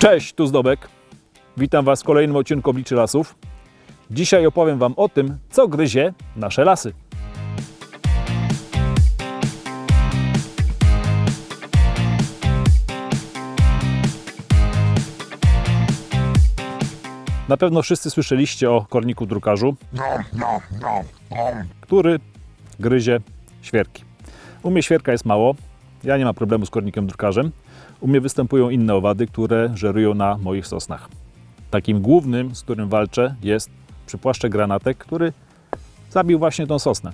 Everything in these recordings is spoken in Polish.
Cześć, tu Zdobek. Witam Was w kolejnym odcinku Obliczy Lasów. Dzisiaj opowiem Wam o tym, co gryzie nasze lasy. Na pewno wszyscy słyszeliście o korniku drukarzu, który gryzie świerki. U mnie świerka jest mało, ja nie mam problemu z kornikiem drukarzem. U mnie występują inne owady, które żerują na moich sosnach. Takim głównym, z którym walczę, jest przypłaszczek granatek, który zabił właśnie tą sosnę.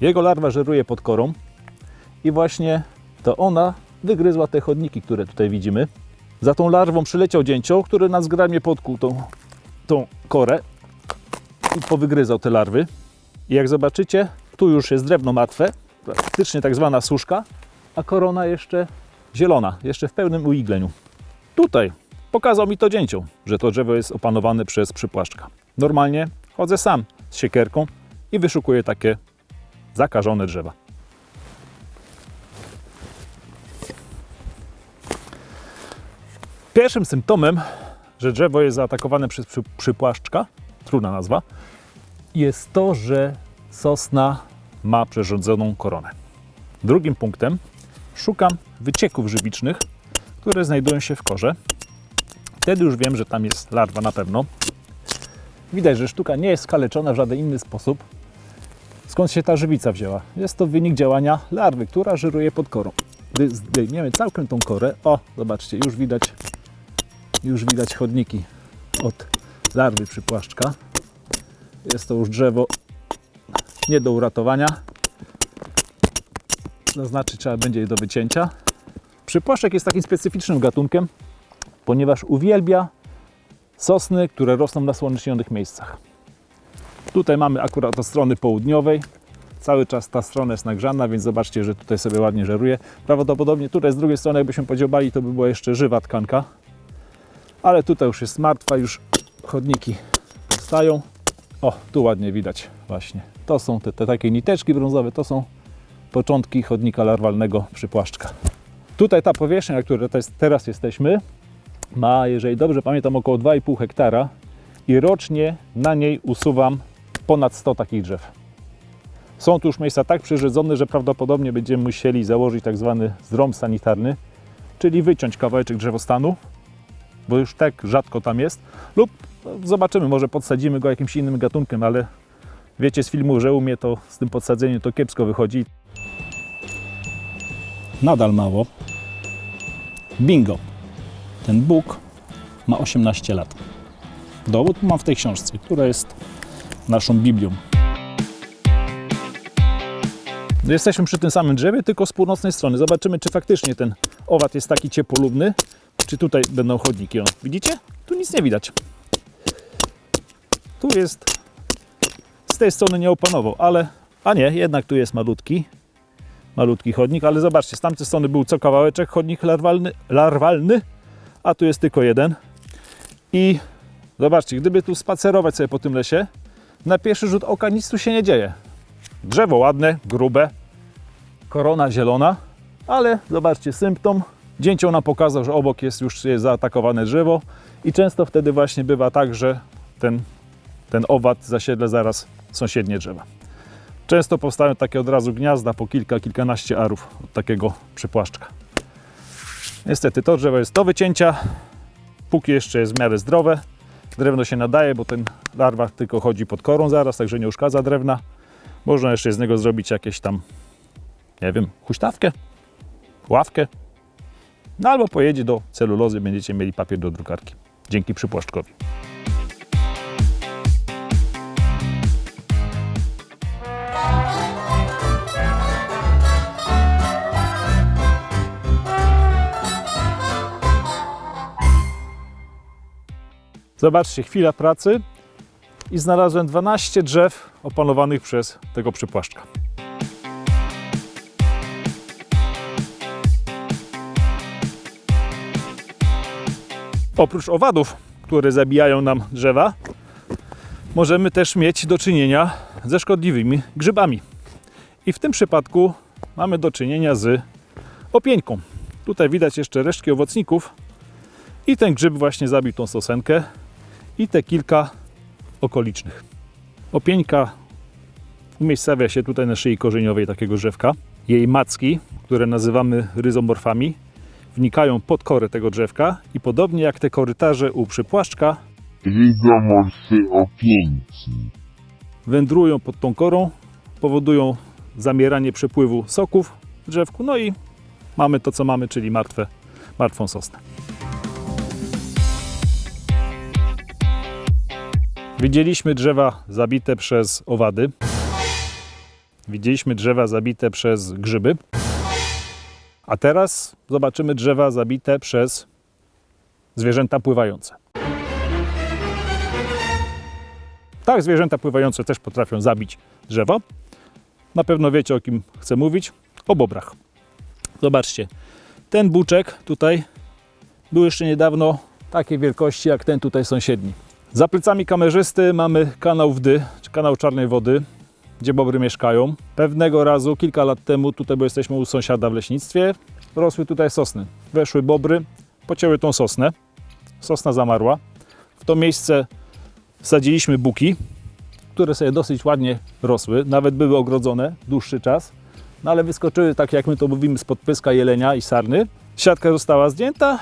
Jego larwa żeruje pod korą i właśnie to ona wygryzła te chodniki, które tutaj widzimy. Za tą larwą przyleciał dzięcioł, który na zgrabnie podkuł tą, tą korę i powygryzał te larwy. I jak zobaczycie, tu już jest drewno martwe, praktycznie tak zwana suszka, a korona jeszcze zielona, jeszcze w pełnym uigleniu. Tutaj pokazał mi to dzięcioł, że to drzewo jest opanowane przez przypłaszczka. Normalnie chodzę sam z siekierką i wyszukuję takie zakażone drzewa. Pierwszym symptomem, że drzewo jest zaatakowane przez przy, przypłaszczka, trudna nazwa, jest to, że sosna ma przerządzoną koronę. Drugim punktem szukam wycieków żywicznych, które znajdują się w korze. Wtedy już wiem, że tam jest larwa na pewno. Widać, że sztuka nie jest skaleczona w żaden inny sposób. Skąd się ta żywica wzięła? Jest to wynik działania larwy, która żeruje pod korą. Gdy zdejmiemy całkiem tą korę, o, zobaczcie, już widać, już widać chodniki od larwy przypłaszczka. Jest to już drzewo nie do uratowania. Zaznaczyć trzeba będzie je do wycięcia. Przypłaszczek jest takim specyficznym gatunkiem, ponieważ uwielbia sosny, które rosną na słonecznionych miejscach. Tutaj mamy akurat od strony południowej. Cały czas ta strona jest nagrzana, więc zobaczcie, że tutaj sobie ładnie żeruje. Prawdopodobnie tutaj z drugiej strony, jakbyśmy podziobali, to by była jeszcze żywa tkanka. Ale tutaj już jest martwa, już chodniki powstają. O, tu ładnie widać właśnie. To są te, te takie niteczki brązowe, to są początki chodnika larwalnego przypłaszczka. Tutaj ta powierzchnia, na której teraz jesteśmy, ma, jeżeli dobrze pamiętam, około 2,5 hektara i rocznie na niej usuwam ponad 100 takich drzew. Są tu już miejsca tak przyrzedzone, że prawdopodobnie będziemy musieli założyć tak zwany zrąb sanitarny, czyli wyciąć kawałeczek drzewostanu, bo już tak rzadko tam jest, lub no, zobaczymy, może podsadzimy go jakimś innym gatunkiem, ale wiecie z filmu, że u mnie to z tym podsadzeniem to kiepsko wychodzi. Nadal mało. Bingo. Ten Bóg ma 18 lat. Dowód mam w tej książce, która jest naszą Biblią. Jesteśmy przy tym samym drzewie, tylko z północnej strony. Zobaczymy, czy faktycznie ten owad jest taki ciepłolubny, czy tutaj będą chodniki. O, widzicie? Tu nic nie widać. Tu jest z tej strony nie opanował, ale a nie, jednak tu jest malutki malutki chodnik, ale zobaczcie, z tamtej strony był co kawałeczek chodnik larwalny, larwalny a tu jest tylko jeden. I zobaczcie, gdyby tu spacerować sobie po tym lesie, na pierwszy rzut oka nic tu się nie dzieje. Drzewo ładne, grube, korona zielona, ale zobaczcie, symptom. Dzięcioł nam pokazał, że obok jest już jest zaatakowane drzewo i często wtedy właśnie bywa tak, że ten, ten owad zasiedla zaraz sąsiednie drzewa. Często powstają takie od razu gniazda po kilka, kilkanaście arów od takiego przypłaszczka. Niestety to drzewo jest do wycięcia, póki jeszcze jest w miarę zdrowe. Drewno się nadaje, bo ten larwa tylko chodzi pod korą zaraz, także nie uszkadza drewna. Można jeszcze z niego zrobić jakieś tam, nie wiem, huśtawkę, ławkę. No albo pojedzie do celulozy, będziecie mieli papier do drukarki. Dzięki przypłaszczkowi. Zobaczcie, chwila pracy i znalazłem 12 drzew opanowanych przez tego przypłaszczka. Oprócz owadów, które zabijają nam drzewa, możemy też mieć do czynienia ze szkodliwymi grzybami. I w tym przypadku mamy do czynienia z opieńką. Tutaj widać jeszcze resztki owocników, I ten grzyb właśnie zabił tą sosenkę i te kilka okolicznych. Opieńka umiejscawia się tutaj na szyi korzeniowej takiego drzewka. Jej macki, które nazywamy ryzomorfami, wnikają pod korę tego drzewka i podobnie jak te korytarze u przypłaszczka, Rizomorfy opieńki. wędrują pod tą korą, powodują zamieranie przepływu soków w drzewku, no i mamy to, co mamy, czyli martwe, martwą sosnę. Widzieliśmy drzewa zabite przez owady. Widzieliśmy drzewa zabite przez grzyby. A teraz zobaczymy drzewa zabite przez zwierzęta pływające. Tak, zwierzęta pływające też potrafią zabić drzewo. Na pewno wiecie o kim chcę mówić. O bobrach. Zobaczcie, ten buczek tutaj był jeszcze niedawno takiej wielkości jak ten tutaj sąsiedni. Za plecami kamerzysty mamy kanał Wdy, czy kanał Czarnej Wody, gdzie bobry mieszkają. Pewnego razu, kilka lat temu, tutaj, bo jesteśmy u sąsiada w leśnictwie, rosły tutaj sosny. Weszły bobry, pocięły tą sosnę. Sosna zamarła. W to miejsce sadziliśmy buki, które sobie dosyć ładnie rosły, nawet były ogrodzone dłuższy czas, no ale wyskoczyły, tak jak my to mówimy, spod pyska jelenia i sarny. Siatka została zdjęta,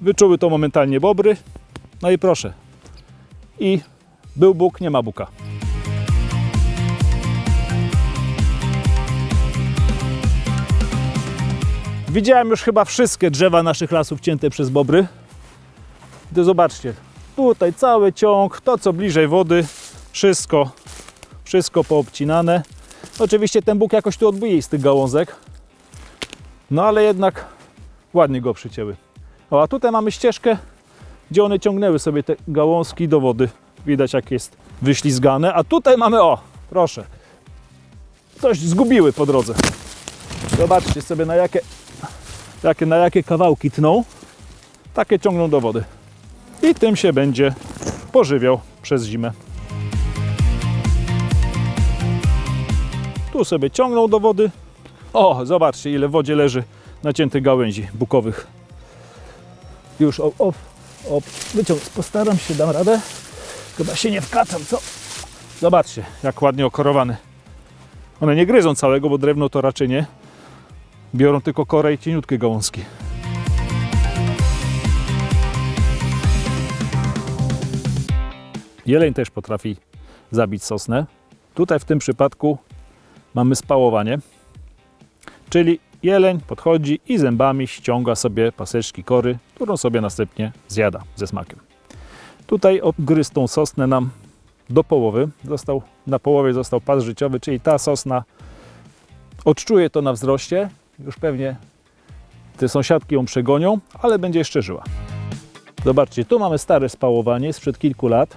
wyczuły to momentalnie bobry, no i proszę. I był bóg, nie ma buka. Widziałem już chyba wszystkie drzewa naszych lasów cięte przez bobry. To zobaczcie, tutaj cały ciąg, to co bliżej wody, wszystko, wszystko poobcinane. Oczywiście ten bóg jakoś tu odbije z tych gałązek, no ale jednak ładnie go przycięły. O, a tutaj mamy ścieżkę, gdzie one ciągnęły sobie te gałązki do wody. Widać jak jest wyślizgane, a tutaj mamy, o, proszę, coś zgubiły po drodze. Zobaczcie sobie na jakie, jakie, na jakie kawałki tną, takie ciągną do wody i tym się będzie pożywiał przez zimę. Tu sobie ciągną do wody. O, zobaczcie ile w wodzie leży naciętych gałęzi bukowych. Już o, o, o wyciąg, postaram się, dam radę. Chyba się nie wkacam, co? Zobaczcie, jak ładnie okorowany. One nie gryzą całego, bo drewno to raczej nie. Biorą tylko korę i cieniutkie gałązki. Jeleń też potrafi zabić sosnę. Tutaj w tym przypadku mamy spałowanie, czyli jeleń podchodzi i zębami ściąga sobie paseczki kory, którą sobie następnie zjada ze smakiem. Tutaj obgryzł tą sosnę nam do połowy. Został, na połowie został pas życiowy, czyli ta sosna odczuje to na wzroście. Już pewnie te sąsiadki ją przegonią, ale będzie jeszcze żyła. Zobaczcie, tu mamy stare spałowanie sprzed kilku lat.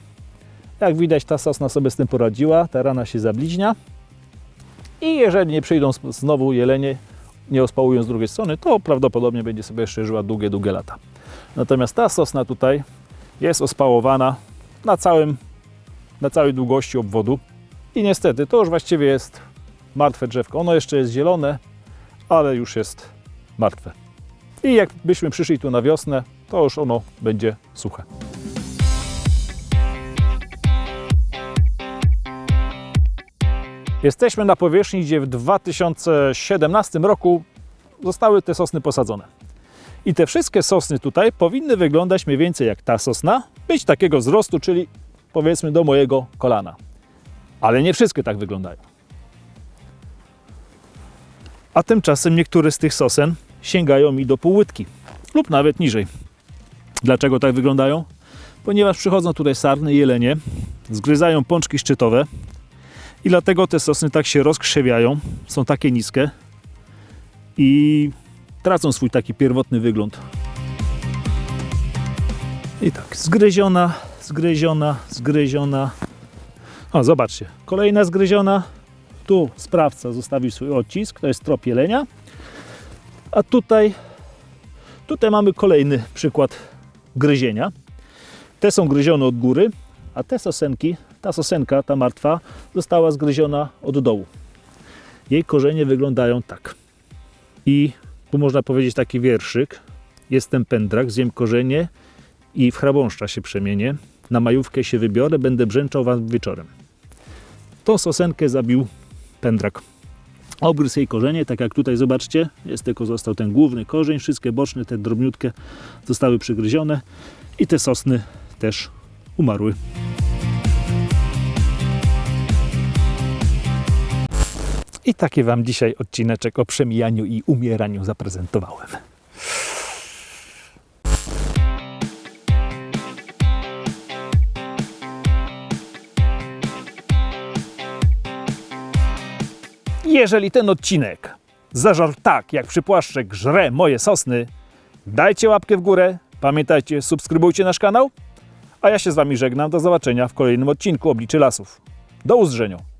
Jak widać, ta sosna sobie z tym poradziła, ta rana się zabliźnia. I jeżeli nie przyjdą znowu jelenie, nie ospałują z drugiej strony, to prawdopodobnie będzie sobie jeszcze żyła długie, długie lata. Natomiast ta sosna tutaj jest ospałowana na, całym, na całej długości obwodu. I niestety to już właściwie jest martwe drzewko. Ono jeszcze jest zielone, ale już jest martwe. I jakbyśmy przyszli tu na wiosnę, to już ono będzie suche. Jesteśmy na powierzchni, gdzie w 2017 roku zostały te sosny posadzone. I te wszystkie sosny tutaj powinny wyglądać mniej więcej jak ta sosna, być takiego wzrostu, czyli powiedzmy do mojego kolana. Ale nie wszystkie tak wyglądają. A tymczasem niektóre z tych sosen sięgają mi do półłytki lub nawet niżej. Dlaczego tak wyglądają? Ponieważ przychodzą tutaj sarny i jelenie, zgryzają pączki szczytowe, i dlatego te sosny tak się rozkrzewiają, są takie niskie i tracą swój taki pierwotny wygląd. I tak, zgryziona, zgryziona, zgryziona. O, zobaczcie, kolejna zgryziona. Tu sprawca zostawił swój odcisk, to jest trop jelenia. A tutaj, tutaj mamy kolejny przykład gryzienia. Te są gryzione od góry, a te sosenki, ta sosenka, ta martwa, została zgryziona od dołu. Jej korzenie wyglądają tak. I tu można powiedzieć taki wierszyk. Jestem pędrak, zjem korzenie i w chrabąszcza się przemienię. Na majówkę się wybiorę, będę brzęczał wam wieczorem. Tą sosenkę zabił pędrak. Obgryzł jej korzenie, tak jak tutaj zobaczcie, jest tylko został ten główny korzeń, wszystkie boczne, te drobniutkie zostały przygryzione i te sosny też umarły. I taki Wam dzisiaj odcineczek o przemijaniu i umieraniu zaprezentowałem. Jeżeli ten odcinek zażarł tak, jak przypłaszczek żre moje sosny, dajcie łapkę w górę, pamiętajcie, subskrybujcie nasz kanał, a ja się z Wami żegnam. Do zobaczenia w kolejnym odcinku Obliczy Lasów. Do uzdrzenia.